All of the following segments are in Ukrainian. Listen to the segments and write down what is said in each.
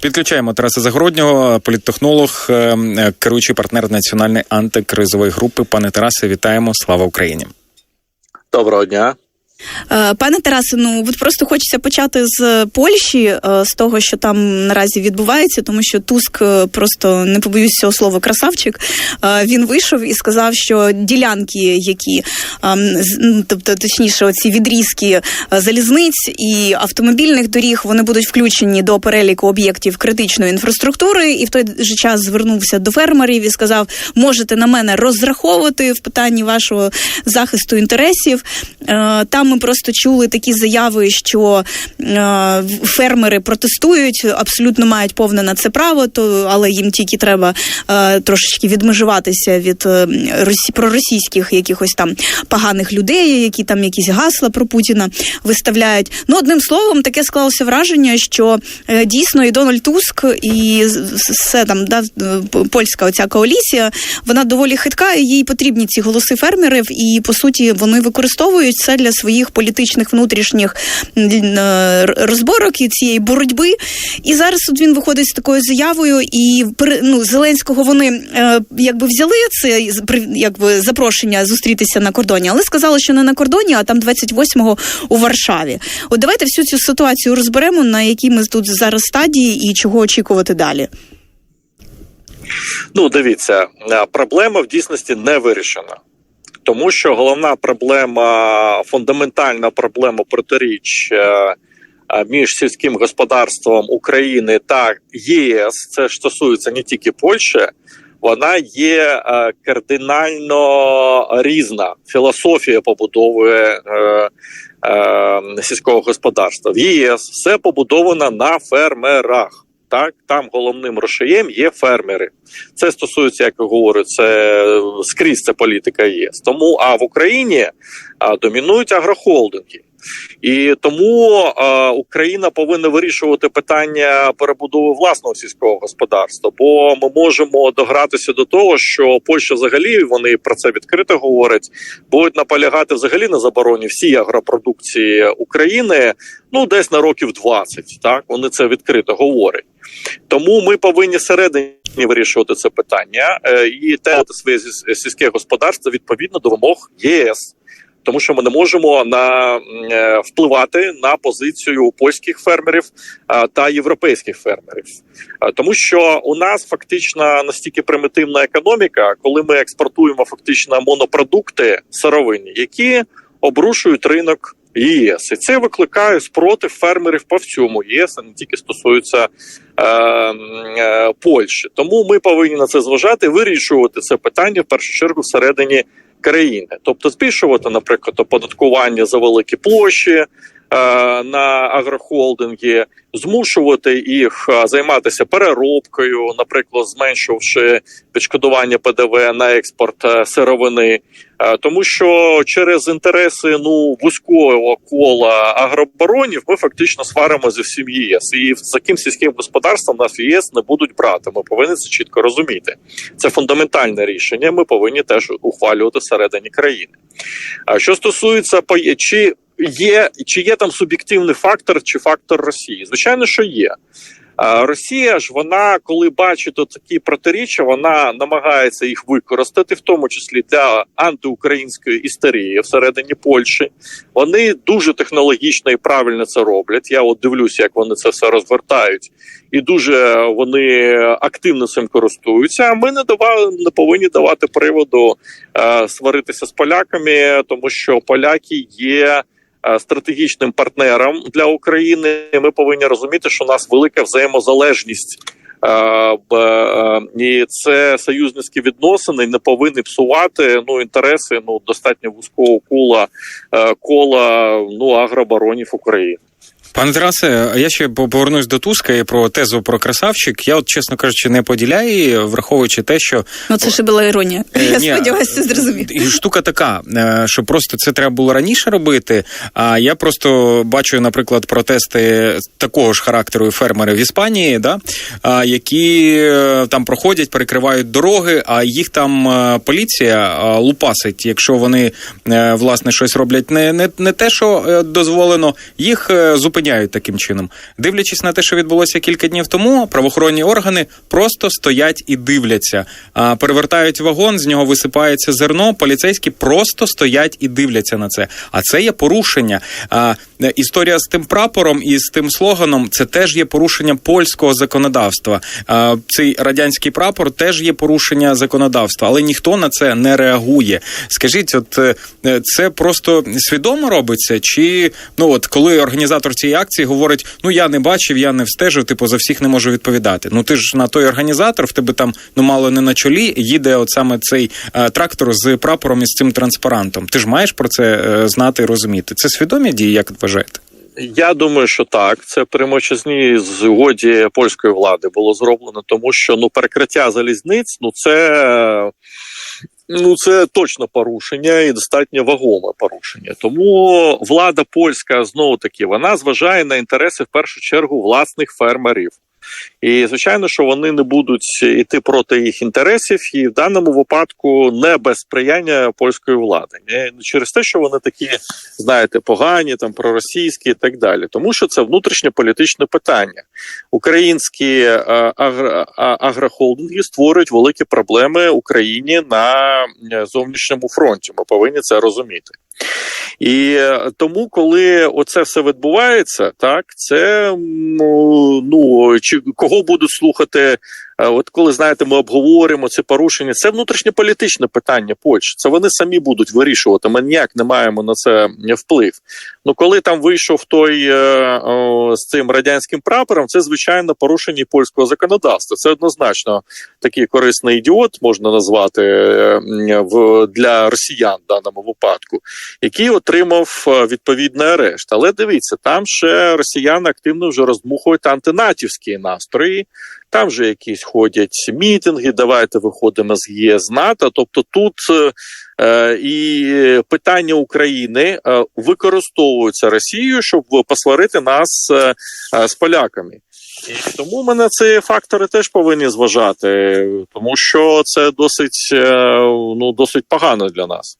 Підключаємо Тараса Загороднього, політтехнолог, е, е, керуючий партнер національної антикризової групи. Пане Тарасе, вітаємо! Слава Україні! Доброго дня. Е, Пане Тарасе, ну от просто хочеться почати з Польщі, е, з того, що там наразі відбувається, тому що Туск е, просто не побоюсь цього слова красавчик. Він вийшов і сказав, що ділянки, які ем, ну, тобто точніше, оці відрізки залізниць і автомобільних доріг, вони будуть включені до переліку об'єктів критичної інфраструктури, і в той же час звернувся до фермерів і сказав: можете на мене розраховувати в питанні вашого захисту інтересів. Там ми просто чули такі заяви, що е, фермери протестують, абсолютно мають повне на це право, то але їм тільки треба е, трошечки відмежуватися від е, росі, проросійських якихось там поганих людей, які там якісь гасла про Путіна виставляють. Ну одним словом, таке склалося враження, що е, дійсно і Дональд Туск, і все там да, е, польська оця коаліція, вона доволі хитка, і їй потрібні ці голоси фермерів, і по суті вони використовують це для своїх політичних внутрішніх е, розборок і цієї боротьби. І зараз от він виходить з такою заявою, і ну, Зеленського вони е, якби взяли це якби запрошення зустрітися на кордоні, але сказали, що не на кордоні, а там 28-го у Варшаві. От давайте всю цю ситуацію розберемо, на якій ми тут зараз стадії і чого очікувати далі. Ну, дивіться, е, проблема в дійсності не вирішена. Тому що головна проблема, фундаментальна проблема протиріч е, між сільським господарством України та єС, це стосується не тільки Польщі, вона є е, кардинально різна. Філософія побудови е, сільського господарства. В ЄС все побудовано на фермерах. Так, там головним рушієм є фермери. Це стосується, як я говорю, це скрізь це політика ЄС. Тому а в Україні а, домінують агрохолдинги. І тому а, Україна повинна вирішувати питання перебудови власного сільського господарства. Бо ми можемо догратися до того, що Польща взагалі вони про це відкрито говорять, будуть наполягати взагалі на забороні всій агропродукції України. Ну, десь на років 20, Так вони це відкрито говорять. Тому ми повинні всередині вирішувати це питання е, і тегати своє сільське господарство відповідно до вимог ЄС. Тому що ми не можемо на е, впливати на позицію польських фермерів та європейських фермерів, тому що у нас фактично настільки примітивна економіка, коли ми експортуємо фактично монопродукти сировинні, які обрушують ринок ЄС, і це викликає спротив фермерів по всьому. ЄС, а не тільки стосується Польщі. Тому ми повинні на це зважати, вирішувати це питання в першу чергу всередині країни, тобто збільшувати, наприклад, оподаткування за великі площі. Е, На агрохолдинги змушувати їх е, займатися переробкою, наприклад, зменшивши відшкодування ПДВ на експорт е, сировини, тому що через інтереси ну вузького кола агробаронів ми фактично сваримо зі всім ЄС, і з таким сільським господарством нас в ЄС не будуть брати. Ми повинні це чітко розуміти. Це фундаментальне рішення. Ми повинні теж ухвалювати всередині країни. А що стосується чи є чи є там суб'єктивний фактор чи фактор Росії? Звичайно, що є. Росія ж вона, коли бачить такі протиріччя, вона намагається їх використати, в тому числі для антиукраїнської істерії всередині Польщі. Вони дуже технологічно і правильно це роблять. Я от дивлюся, як вони це все розвертають, і дуже вони активно цим користуються. А ми не давали, не повинні давати приводу е, сваритися з поляками, тому що поляки є стратегічним партнером для України. Ми повинні розуміти, що у нас велика взаємозалежність. е, е, І це союзницькі відносини не повинні псувати ну інтереси ну достатньо вузького кола е, кола ну агробаронів України. Пане Тарасе, я ще повернусь до Туска і про тезу про красавчик. Я, от, чесно кажучи, не поділяю, її, враховуючи те, що Ну це ще була іронія. Е, Я ні, сподіваюся, зрозумів. І штука така, е, що просто це треба було раніше робити. А я просто бачу, наприклад, протести такого ж характеру і фермери в Іспанії, да, які е, там проходять, перекривають дороги, а їх там поліція лупасить, якщо вони власне щось роблять не, не, не те, що дозволено, їх зупиняють зупиняють таким чином. Дивлячись на те, що відбулося кілька днів тому, правоохоронні органи просто стоять і дивляться. Перевертають вагон, з нього висипається зерно. Поліцейські просто стоять і дивляться на це. А це є порушення. Історія з тим прапором і з тим слоганом це теж є порушення польського законодавства. Цей радянський прапор теж є порушення законодавства, але ніхто на це не реагує. Скажіть, от е, це просто свідомо робиться? Чи ну от коли організатор цієї акції говорить: ну я не бачив, я не встежив, типу за всіх не можу відповідати. Ну ти ж на той організатор, в тебе там ну мало не на чолі їде от саме цей е, трактор з прапором і з цим транспарантом. Ти ж маєш про це е, знати і розуміти. Це свідомі дії, як вважаєте? Я думаю, що так. Це при мовчазній згоді польської влади було зроблено, тому що ну перекриття залізниць, ну це. Ну, це точно порушення і достатньо вагоме порушення. Тому влада польська знову таки вона зважає на інтереси в першу чергу власних фермерів. І звичайно, що вони не будуть йти проти їх інтересів, і в даному випадку не без сприяння польської влади, не через те, що вони такі, знаєте, погані, там проросійські і так далі, тому що це внутрішнє політичне питання. Українські е, агрохолдинги створюють великі проблеми Україні на зовнішньому фронті. Ми повинні це розуміти. І е, тому, коли оце все відбувається, так це ну чи кого будуть слухати? е, От коли знаєте, ми обговоримо це порушення, це внутрішньополітичне питання Польщі. Це вони самі будуть вирішувати. Ми ніяк не маємо на це вплив. Ну коли там вийшов той е, о, з цим радянським прапором, це звичайно порушення польського законодавства. Це однозначно такий корисний ідіот, можна назвати в для росіян в даному випадку, який отримав е, відповідний арешт. Але дивіться, там ще росіяни активно вже роздмухують антинатівські настрої. Там же якісь ходять мітинги. Давайте виходимо з ЄС НАТО. Тобто тут е, е, і питання України е, використовуються Росією, щоб посварити нас е, з поляками. І тому ми на ці фактори теж повинні зважати, тому що це досить ну досить погано для нас.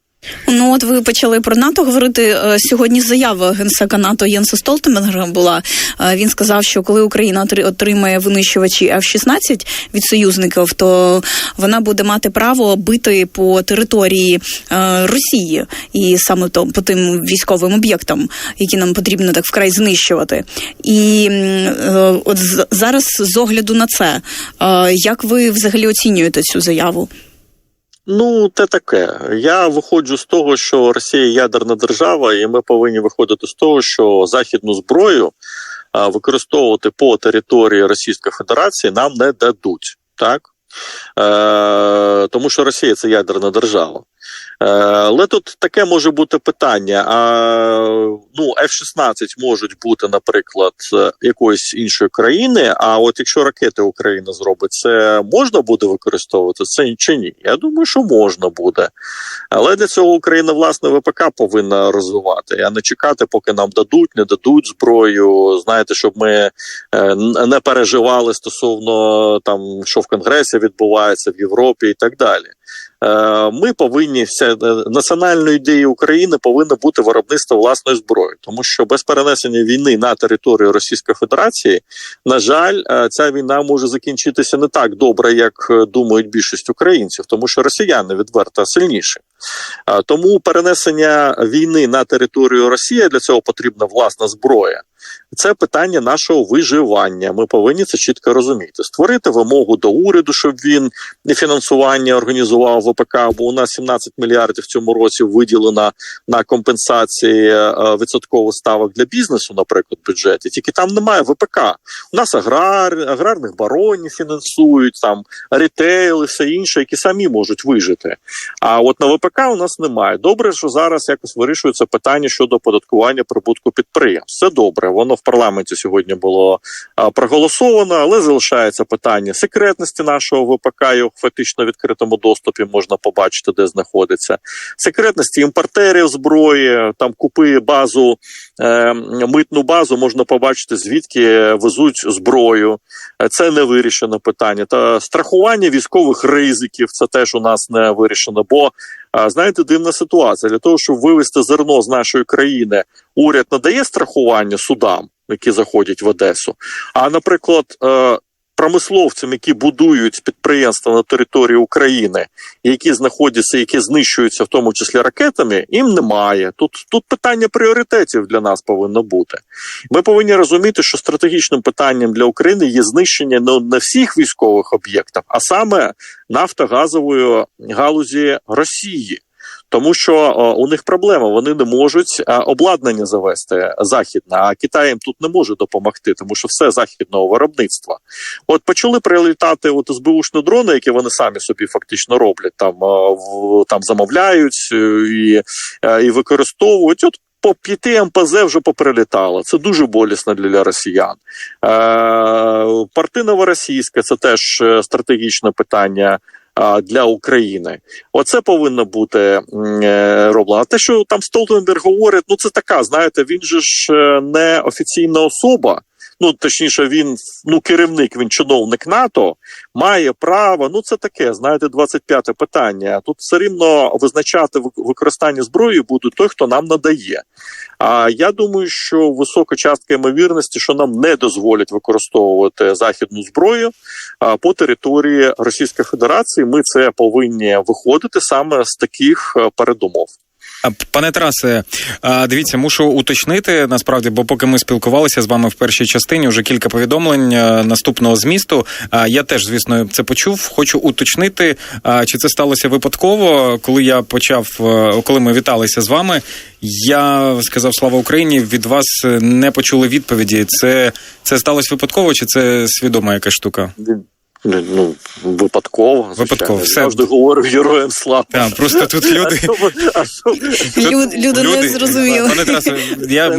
Ну от ви почали про НАТО говорити Е, сьогодні. Заява генсека НАТО Єнса Столтенберга була. Е, Він сказав, що коли Україна отри- отримає винищувачі F-16 від союзників, то вона буде мати право бити по території е, Росії і саме то по тим військовим об'єктам, які нам потрібно так вкрай знищувати. І от зараз з огляду на це, як ви взагалі оцінюєте цю заяву? Ну, те таке. Я виходжу з того, що Росія ядерна держава, і ми повинні виходити з того, що західну зброю використовувати по території Російської Федерації нам не дадуть. Так? Е, тому що Росія це ядерна держава. Е, але тут таке може бути питання. А, ну, F-16 можуть бути, наприклад, е, якоїсь іншої країни. А от якщо ракети Україна зробить, це можна буде використовувати це чи ні? Я думаю, що можна буде. Але для цього Україна власне ВПК повинна розвивати, а не чекати, поки нам дадуть, не дадуть зброю. Знаєте, щоб ми е, не переживали стосовно там, що в Конгресі відбувається в Європі і так далі. Е, Ми повинні вся е, національна України повинна бути виробництво власної зброї, тому що без перенесення війни на територію Російської Федерації, на жаль, е, ця війна може закінчитися не так добре, як думають більшість українців, тому що росіяни відверто сильніші. Тому перенесення війни на територію Росії для цього потрібна власна зброя. Це питання нашого виживання. Ми повинні це чітко розуміти. Створити вимогу до уряду, щоб він фінансування організував ВПК, бо у нас 17 мільярдів в цьому році виділено на компенсації е, відсоткових ставок для бізнесу, наприклад, в бюджеті. Тільки там немає ВПК. У нас аграр, аграрних баронів фінансують, там рітейл і все інше, які самі можуть вижити. А от на ВПК у нас немає. Добре, що зараз якось вирішується питання щодо оподаткування прибутку підприємств. Це добре. Воно в парламенті сьогодні було проголосовано, але залишається питання секретності нашого ВПК. Його фактично відкритому доступі можна побачити, де знаходиться. Секретності імпортерів зброї. Там купи базу, е, митну базу, можна побачити, звідки везуть зброю. Це не вирішено питання. Та страхування військових ризиків це теж у нас не вирішено. Бо знаєте, дивна ситуація для того, щоб вивести зерно з нашої країни, уряд надає страхування судам. які заходять в Одесу. А, наприклад, е, промисловцям, які будують підприємства на території України, які знаходяться, які знищуються, в тому числі ракетами, їм немає. Тут, тут питання пріоритетів для нас повинно бути. Ми повинні розуміти, що стратегічним питанням для України є знищення не, всіх військових об'єктів, а саме нафтогазової галузі Росії. Тому що у них проблема, вони не можуть е, обладнання завести західне, а Китай їм тут не може допомогти, тому що все західного виробництва. От почали прилітати от СБУшні дрони, які вони самі собі фактично роблять, там е, там замовляють е, і, е, і використовують. От по п'яти МПЗ вже поприлітало. Це дуже болісно для росіян. Е, порти новоросійська це теж е, стратегічне питання для України. Оце повинно бути е, роблено. А те, що там Столтенберг говорить, ну це така, знаєте, він же ж е, не офіційна особа. Ну, точніше, він ну керівник, він чиновник НАТО, має право. Ну, це таке, знаєте, 25-те питання. Тут все рівно визначати вик- використання зброї буде той, хто нам надає. А я думаю, що висока частка ймовірності, що нам не дозволять використовувати західну зброю а, по території Російської Федерації. Ми це повинні виходити саме з таких е, передумов. Пане Тарасе, дивіться, мушу уточнити насправді, бо поки ми спілкувалися з вами в першій частині, вже кілька повідомлень наступного змісту. Я теж, звісно, це почув. Хочу уточнити, чи це сталося випадково, коли я почав, коли ми віталися з вами. Я сказав слава Україні. Від вас не почули відповіді. Це, це сталося випадково, чи це свідома яка штука? Ну випадково звичайно. Випадково, все. завжди говорю героям слава. Так, просто тут люди. а що- люди, не зрозуміли. Я,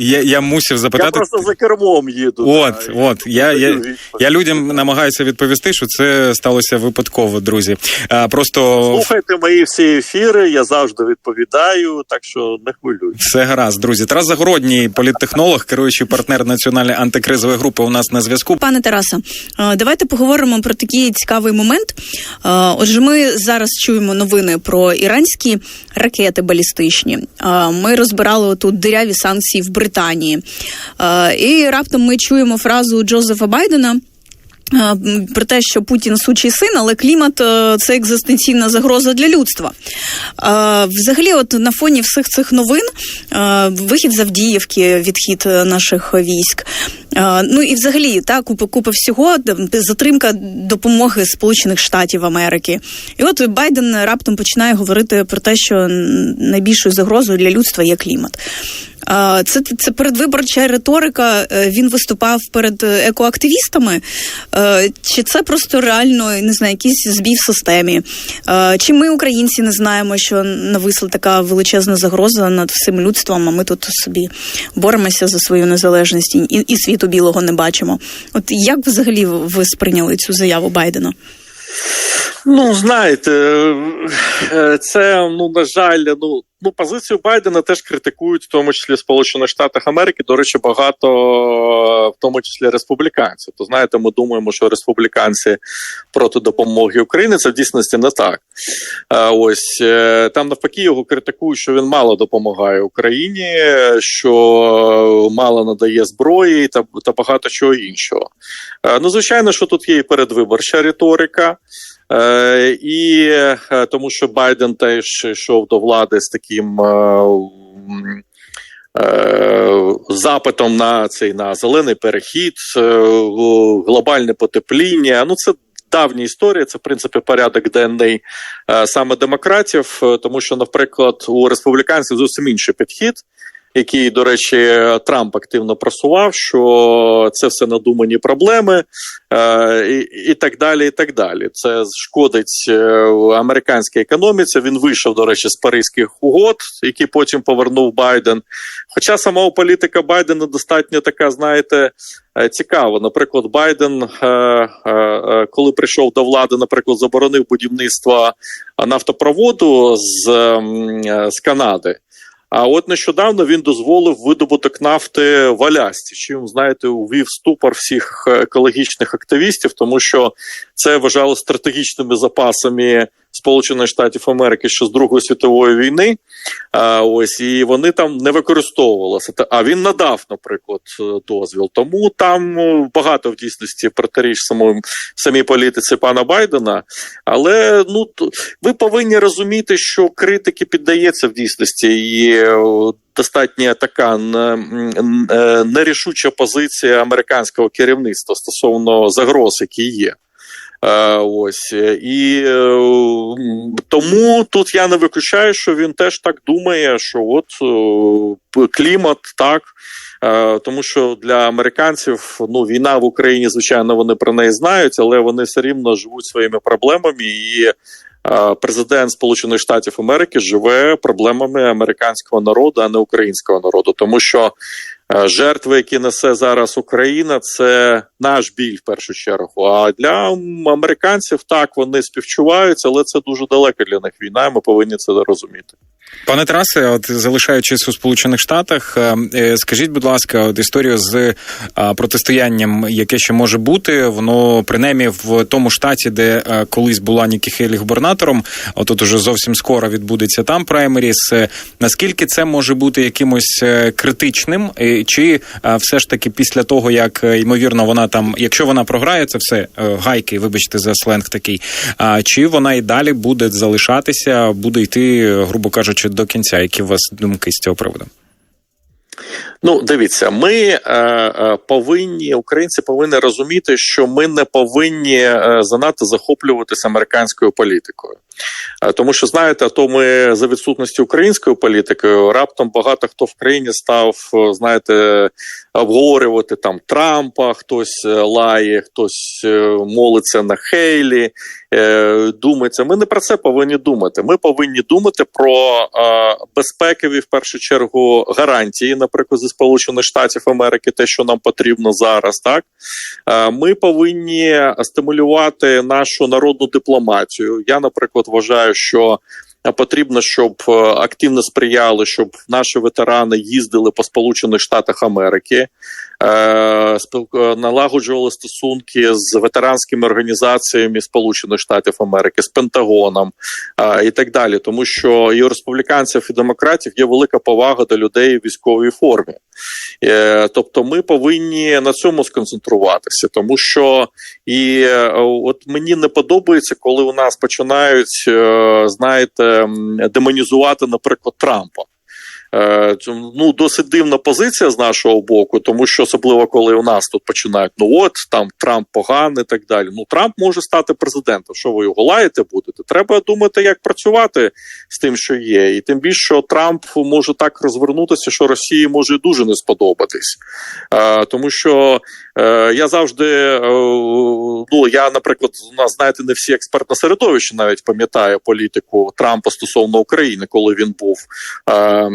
я, я мусив Я запитати. просто за кермом їду. От, от, я, я, я людям намагаюся відповісти, що це сталося випадково, друзі. А, просто Слухайте мої всі ефіри, я завжди відповідаю, так що не хвилюйтесь. все гаразд, друзі. Тарас Загородній, політтехнолог, керуючий партнер національної антикризової групи. У нас на зв'язку. Пане Тарасе, е, давайте поговоримо про такий цікавий момент. Е, Отже, ми зараз чуємо новини про іранські ракети балістичні. Е, Ми розбирали тут диряві санкції в Британії. Е, І раптом ми чуємо фразу Джозефа Байдена. Про те, що Путін сучий син, але клімат е, це екзистенційна загроза для людства. Взагалі, от на фоні всіх цих новин, вихід з Авдіївки, відхід е, наших військ. Ну і взагалі та купа купа всього, затримка допомоги Сполучених Штатів Америки. І от Байден раптом починає говорити про те, що найбільшою загрозою для людства є клімат. Це, це передвиборча риторика. е, Він виступав перед е, екоактивістами. Е, Чи це просто реально не знаю, якийсь збій в системі? Чи ми, українці, не знаємо, що нависла така величезна загроза над всім людством, а ми тут собі боремося за свою незалежність і, і світу білого не бачимо? От як взагалі ви сприйняли цю заяву Байдена? Ну, знаєте, е, це, ну, на жаль, ну, ну, позицію Байдена теж критикують, в тому числі Сполучених Штатах Америки. До речі, багато, в тому числі республіканців. То знаєте, ми думаємо, що республіканці проти допомоги Україні. Це в дійсності не так. Ось е, там навпаки його критикують, що він мало допомагає Україні, що мало надає зброї та, та багато чого іншого. Ну, звичайно, що тут є і передвиборча риторика. Е, і е, тому, що Байден теж йшов до влади з таким е, запитом на цей на зелений перехід, глобальне потепління. Ну, це давня історія, це в принципі порядок денний саме демократів, тому що, наприклад, у республіканців зовсім інший підхід. Який, до речі, Трамп активно просував, що це все надумані проблеми, е, і, і так далі. І так далі. Це шкодить е, американській економіці. Він вийшов, до речі, з паризьких угод, які потім повернув Байден. Хоча сама політика Байдена достатньо така, знаєте, е, цікава. Наприклад, Байден, коли прийшов до влади, наприклад, заборонив будівництво нафтопроводу з, з Канади. А от нещодавно він дозволив видобуток нафти в Алясці, чим знаєте, увів ступор всіх екологічних активістів, тому що це вважало стратегічними запасами Сполучених Штатів Америки ще з Другої світової війни. А, ось і вони там не використовувалися. А він надав, наприклад, е, дозвіл. Тому там е, багато в дійсності протиріч самому самій політиці пана Байдена. Але ну ви повинні розуміти, що критики піддається в дійсності і е, достатньо така е, нерішуча позиція американського керівництва стосовно загроз, які є. Е, Ось і е, тому тут я не виключаю, що він теж так думає, що от е, клімат так. Е, Тому що для американців ну війна в Україні, звичайно, вони про неї знають, але вони все рівно живуть своїми проблемами. І е, президент Сполучених Штатів Америки живе проблемами американського народу, а не українського народу, тому що е, жертви, які несе зараз Україна, це наш біль в першу чергу. А для американців так вони співчуваються, але це дуже далеко для них війна. і Ми повинні це розуміти. Пане Тарасе, от залишаючись у Сполучених Штатах, е, е, скажіть, будь ласка, от історію з е, протистоянням, яке ще може бути, воно принаймні в тому штаті, де колись була Нікі Хейлі губернатором, от тут уже зовсім скоро відбудеться там праймеріс. Наскільки це може бути якимось критичним, чи все ж таки після того, як ймовірно вона там, якщо вона програє, це все гайки, вибачте за сленг такий. А чи вона і далі буде залишатися, буде йти, грубо кажучи, до кінця? Які у вас думки з цього приводу? Ну, дивіться, ми е, е, повинні, українці повинні розуміти, що ми не повинні е, занадто захоплюватися американською політикою. Е, тому що знаєте, то ми за відсутності української політики раптом багато хто в країні став, е, знаєте, обговорювати там Трампа, хтось е, лає, хтось молиться на Хейлі. Думається, ми не про це повинні думати. Ми повинні думати про безпекові в першу чергу гарантії, наприклад, зі Сполучених Штатів Америки, те, що нам потрібно зараз. Так ми повинні стимулювати нашу народну дипломатію. Я, наприклад, вважаю, що. е, Потрібно, щоб е, активно сприяли, щоб наші ветерани їздили по Сполучених Штатах Америки, е, налагоджували стосунки з ветеранськими організаціями Сполучених Штатів Америки, з Пентагоном і так далі. Тому що і у республіканців і демократів є велика повага до людей у військовій формі. Е, Тобто, ми повинні на цьому сконцентруватися, тому що і е, от мені не подобається, коли у нас починають, е, знаєте, демонізувати, наприклад, Трампа. Е, Ну, досить дивна позиція з нашого боку, тому що особливо коли у нас тут починають, ну от там Трамп поганий і так далі. Ну Трамп може стати президентом. Що ви його лаєте будете? Треба думати, як працювати з тим, що є. І тим більше що Трамп може так розвернутися, що Росії може дуже не сподобатись. Е, тому що е, я завжди е, ну я, наприклад, у нас знаєте, не всі експертне середовище навіть пам'ятає політику Трампа стосовно України, коли він був е,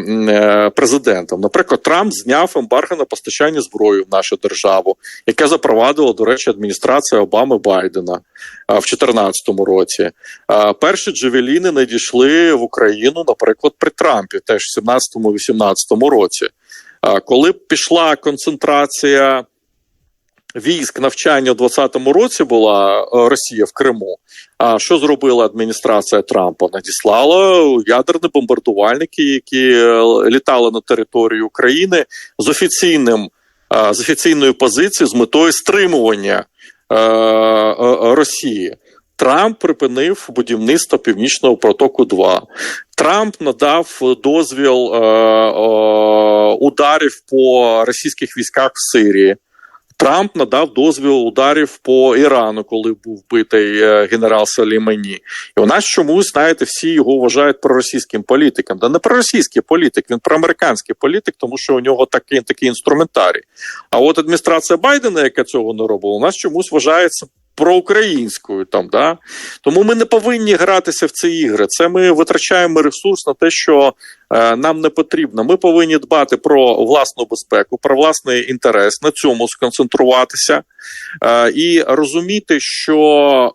президентом. Наприклад, Трамп зняв ембарго на постачання зброї в нашу державу, яке запровадила, до речі, адміністрація Обами Байдена е, в 2014 році. Е, перші джевеліни надійшли в Україну, наприклад, при Трампі, теж в 17-18 році. Е, коли пішла концентрація військ навчання у 2020 році була е, Росія в Криму. А що зробила адміністрація Трампа? Надіслала ядерні бомбардувальники, які е, літали на територію України з офіційним е, з офіційної позиції з метою стримування Росії. Трамп припинив будівництво північного протоку. 2 Трамп надав дозвіл е, е, ударів по російських військах в Сирії. Трамп надав дозвіл ударів по Ірану, коли був вбитий е, генерал Салімані. І у нас чомусь, знаєте, всі його вважають проросійським політиком. Та не проросійський політик, він проамериканський політик, тому що у нього такий, такий інструментарій. А от адміністрація Байдена, яка цього не робила, у нас чомусь вважається проукраїнською там, да тому ми не повинні гратися в ці ігри. Це ми витрачаємо ресурс на те, що е, нам не потрібно. Ми повинні дбати про власну безпеку, про власний інтерес, на цьому сконцентруватися е, і розуміти, що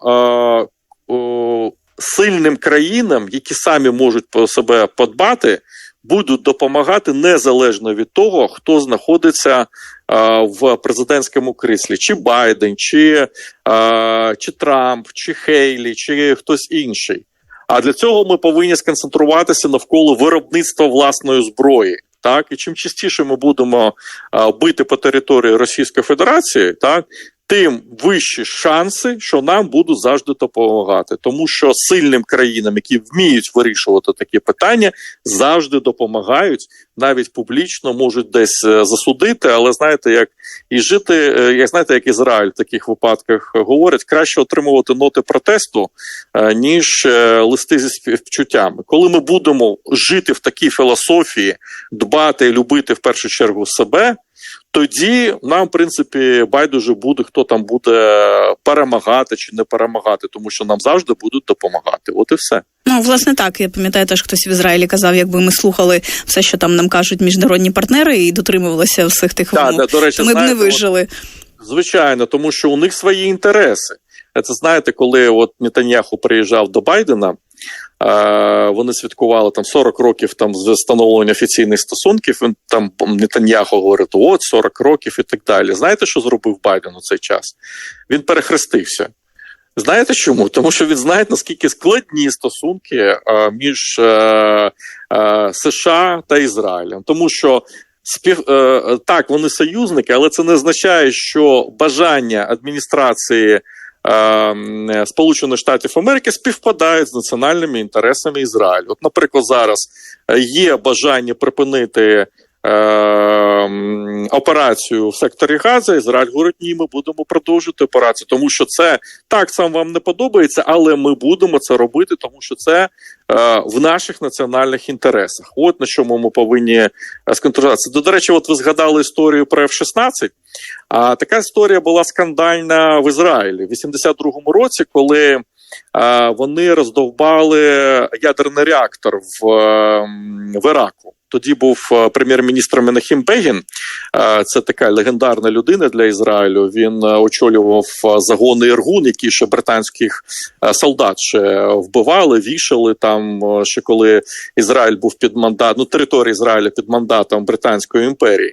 е, о, сильним країнам, які самі можуть по себе подбати. Будуть допомагати незалежно від того, хто знаходиться в президентському кріслі, чи Байден, чи, чи Трамп, чи Хейлі, чи хтось інший. А для цього ми повинні сконцентруватися навколо виробництва власної зброї. Так, і чим частіше ми будемо бити по території Російської Федерації, так тим вищі шанси, що нам будуть завжди допомагати, тому що сильним країнам, які вміють вирішувати такі питання, завжди допомагають, навіть публічно можуть десь е, засудити. Але знаєте, як і жити, е, як знаєте, як Ізраїль в таких випадках говорить, краще отримувати ноти протесту, е, ніж листи зі співчуттями. Коли ми будемо жити в такій філософії, дбати і любити в першу чергу себе. Тоді нам, в принципі, байдуже буде, хто там буде перемагати чи не перемагати, тому що нам завжди будуть допомагати. От і все. Ну, власне, так. Я пам'ятаю, теж хтось в Ізраїлі казав, якби ми слухали все, що там нам кажуть міжнародні партнери, і дотримувалися всіх тих Так, умов, да, до речі, ми б не знаєте, от- вижили. Звичайно, тому що у них свої інтереси. Це знаєте, коли от Нетаньяху приїжджав до Байдена, вони святкували там 40 років там з встановлення офіційних стосунків. Він там Нетаньяху говорить, от 40 років і так далі. Знаєте, що зробив Байден у цей час? Він перехрестився. Знаєте чому? Тому що він знає, наскільки складні стосунки е, між е, е, США та Ізраїлем. Тому що спів так, вони союзники, але це не означає, що бажання адміністрації Сполучених Штатів Америки співпадають з національними інтересами Ізраїлю. От, наприклад, зараз е, є бажання припинити. Е, м, Операцію в секторі Газа Ізраїль говорить, ні, ми будемо продовжити операцію, тому що це так сам вам не подобається, але ми будемо це робити, тому що це е, в наших національних інтересах. От на чому ми повинні е, сконцентруватися. До, речі, от ви згадали історію про F-16. А така історія була скандальна в Ізраїлі в 82-му році, коли е, вони роздовбали ядерний реактор в, е, в Іраку. Тоді був е, прем'єр-міністр Менахім Бегін. Е, Це така легендарна людина для Ізраїлю. Він е, очолював загони Іргун, які ще британських солдат ще вбивали, вішали там, ще коли Ізраїль був під мандат, ну територія Ізраїля під мандатом Британської імперії.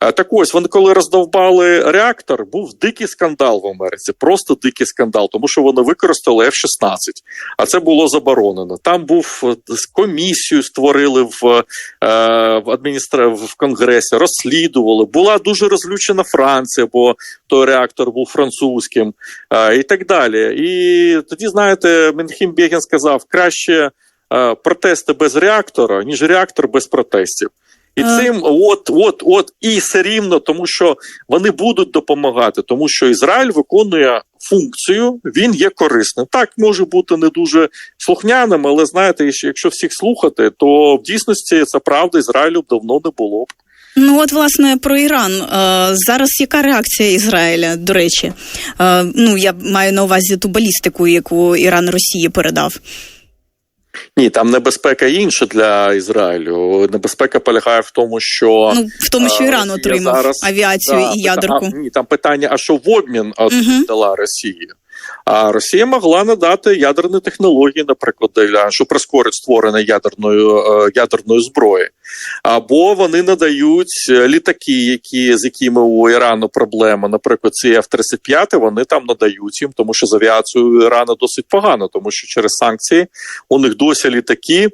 Так ось вони, коли роздовбали реактор, був дикий скандал в Америці, просто дикий скандал, тому що вони використали F-16, а це було заборонено. Там був комісію, створили в, в адміністра в конгресі, розслідували. Була дуже розлючена Франція, бо той реактор був французьким, е, і так далі. І тоді, знаєте, Менхім Бєгін сказав, краще е, протести без реактора, ніж реактор без протестів. І цим от, от, от, і все рівно, тому що вони будуть допомагати, тому що Ізраїль виконує функцію, він є корисним. Так може бути не дуже слухняним, але знаєте, якщо всіх слухати, то в дійсності це правда, Ізраїлю б давно не було б. Ну от власне про Іран. Зараз яка реакція Ізраїля? До речі, ну я маю на увазі ту балістику, яку Іран Росії передав. Ні, там небезпека інша для Ізраїлю. Небезпека полягає в тому, що Ну в тому, що Іран Росія отримав зараз- авіацію Да, і ядерку. А, ні, там питання: а що в обмін Мгм. дала Росія? А Росія могла надати ядерні технології, наприклад, для що прискорить створення ядерної е, ядерної зброї. Або вони надають е, літаки, які з якими у Ірану проблема, наприклад, ці F-35, вони там надають їм, тому що з авіацією Ірану досить погано, тому що через санкції у них досі літаки.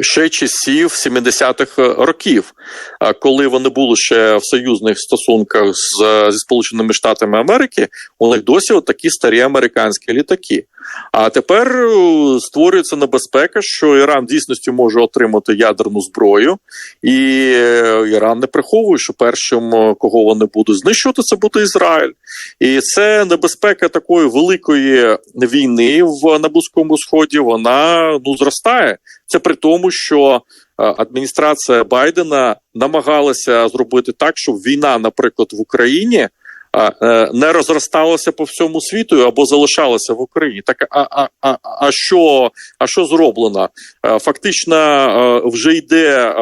Ще часів 70-х років, а коли вони були ще в союзних стосунках з, зі Сполученими Штатами Америки, у них досі от такі старі американські літаки. А тепер е, створюється небезпека, що Іран дійсності може отримати ядерну зброю, і е, Іран не приховує, що першим, е, кого вони будуть знищувати, це буде Ізраїль. І це небезпека такої великої війни в Близькому Сході. Вона ну зростає. Це при тому, що адміністрація Байдена намагалася зробити так, щоб війна, наприклад, в Україні. Е, Не розросталася по всьому світу або залишалася в Україні. Так а, а, а, що а що зроблено? Е, Фактично е, вже йде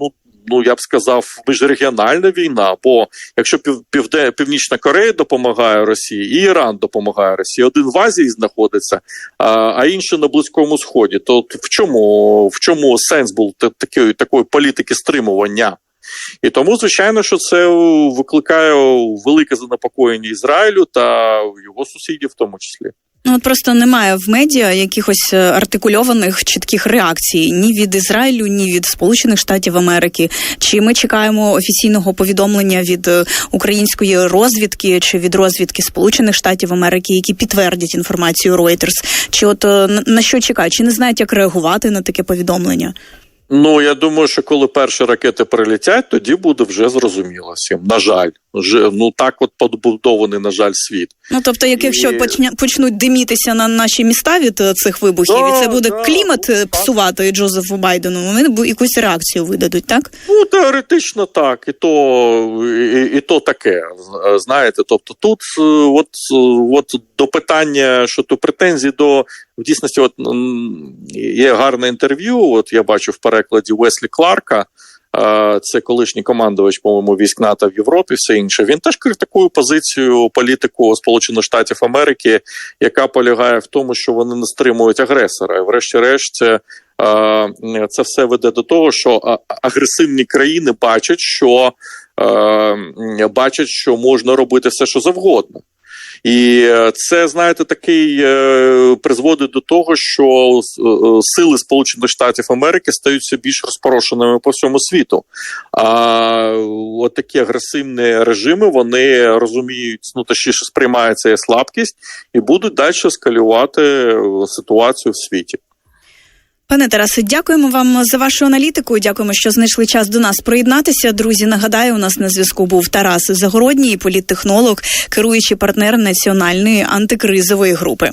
ну. Ну, я б сказав, міжрегіональна війна. Бо якщо пів, півде, Північна Корея допомагає Росії, і Іран допомагає Росії, один в Азії знаходиться, а інший на Близькому Сході, то в чому в чому сенс був такої такої політики стримування? І тому, звичайно, що це викликає велике занепокоєння Ізраїлю та його сусідів, в тому числі. Ну от просто немає в медіа якихось е, артикульованих чітких реакцій ні від Ізраїлю, ні від Сполучених Штатів Америки. Чи ми чекаємо офіційного повідомлення від е, української розвідки чи від розвідки Сполучених Штатів Америки, які підтвердять інформацію Reuters? Чи от е, на- що чекають? Чи не знають, як реагувати на таке повідомлення? Ну я думаю, що коли перші ракети прилетять, тоді буде вже зрозуміло всім. На жаль, Вже, ну так от побудований, на жаль, світ. Ну тобто, як І- якщо почня- почнуть димітися на наші міста від е, цих вибухів, Да, і це буде да, клімат е, ну, так. псувати Джозефу Байдену, вони якусь реакцію видадуть, так? Ну, теоретично так, і то, і, і то таке. Знаєте, тобто тут е, от, е, от до питання, що то претензії до в дійсності, от є гарне інтерв'ю. От я бачу в перекладі Веслі Кларка. е, Це колишній командувач, по-моєму, військ НАТО в Європі, все інше. Він теж критикує позицію політику Сполучених Штатів Америки, яка полягає в тому, що вони не стримують агресора. І врешті-решт, це е, все веде до того, що агресивні країни бачать, що е, бачать, що можна робити все, що завгодно. І е, це, знаєте, такий е, призводить до того, що е, сили Сполучених Штатів Америки стаються більш розпорошеними по всьому світу. А от такі агресивні режими вони розуміють, ну точніше сприймаються як слабкість і будуть далі ескалювати е, ситуацію в світі. Пане Тарасе, дякуємо вам за вашу аналітику. Дякуємо, що знайшли час до нас приєднатися. Друзі, нагадаю, у нас на зв'язку був Тарас Загородній, політтехнолог, керуючий партнер національної антикризової групи.